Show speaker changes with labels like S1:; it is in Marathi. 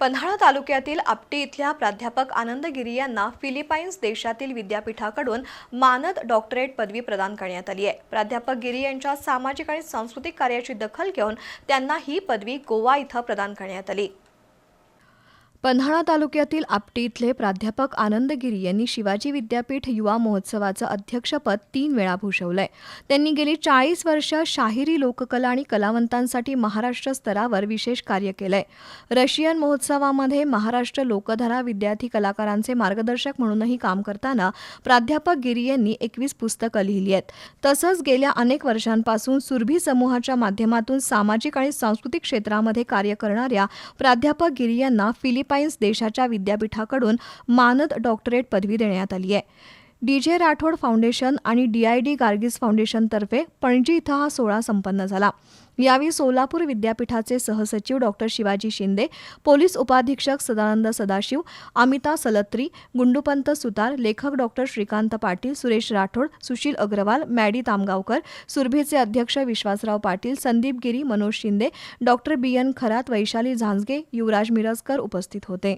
S1: पन्हाळा तालुक्यातील आपटी इथल्या प्राध्यापक आनंद गिरी यांना फिलिपाईन्स देशातील विद्यापीठाकडून मानद डॉक्टरेट पदवी प्रदान करण्यात आली आहे. प्राध्यापक गिरी यांच्या सामाजिक आणि सांस्कृतिक कार्याची दखल घेऊन त्यांना ही पदवी गोवा इथं प्रदान करण्यात आली. पन्हाळा तालुक्यातील आपटी इथले प्राध्यापक आनंद गिरी यांनी शिवाजी विद्यापीठ युवा महोत्सवाचं अध्यक्षपद तीन वेळा भूषवलंय. त्यांनी गेली चाळीस वर्ष शाहिरी लोककला आणि कलावंतांसाठी महाराष्ट्र स्तरावर विशेष कार्य केलंय. रशियन महोत्सवामध्ये महाराष्ट्र लोकधारा विद्यार्थी कलाकारांचे मार्गदर्शक म्हणूनही काम करताना प्राध्यापक गिरी यांनी एकवीस पुस्तकं लिहिली आहेत. तसंच गेल्या अनेक वर्षांपासून सुरभी समूहाच्या माध्यमातून सामाजिक आणि सांस्कृतिक क्षेत्रामध्ये कार्य करणाऱ्या प्राध्यापक गिरी यांना फिलिपाईन्स देशाच्या विद्यापीठाकडून मानद डॉक्टरेट पदवी देण्यात आली आहे. डी जे राठोड फाउंडेशन आणि डी आय डी फाउंडेशनतर्फे पणजी इथं हा सोहळा संपन्न झाला. यावेळी सोलापूर विद्यापीठाचे सहसचिव डॉक्टर शिवाजी शिंदे पोलीस उपाधीक्षक सदानंद सदाशिव अमिता सलत्री गुंडूपंत सुतार लेखक डॉक्टर श्रीकांत पाटील सुरेश राठोड सुशील अग्रवाल मॅडी तामगावकर सुरभीचे अध्यक्ष Vishwasrao Patil Sandeep Giri Manoj Shinde doctor B N Kharat Vaishali Zanjge Yuvraj Mirajkar उपस्थित होते.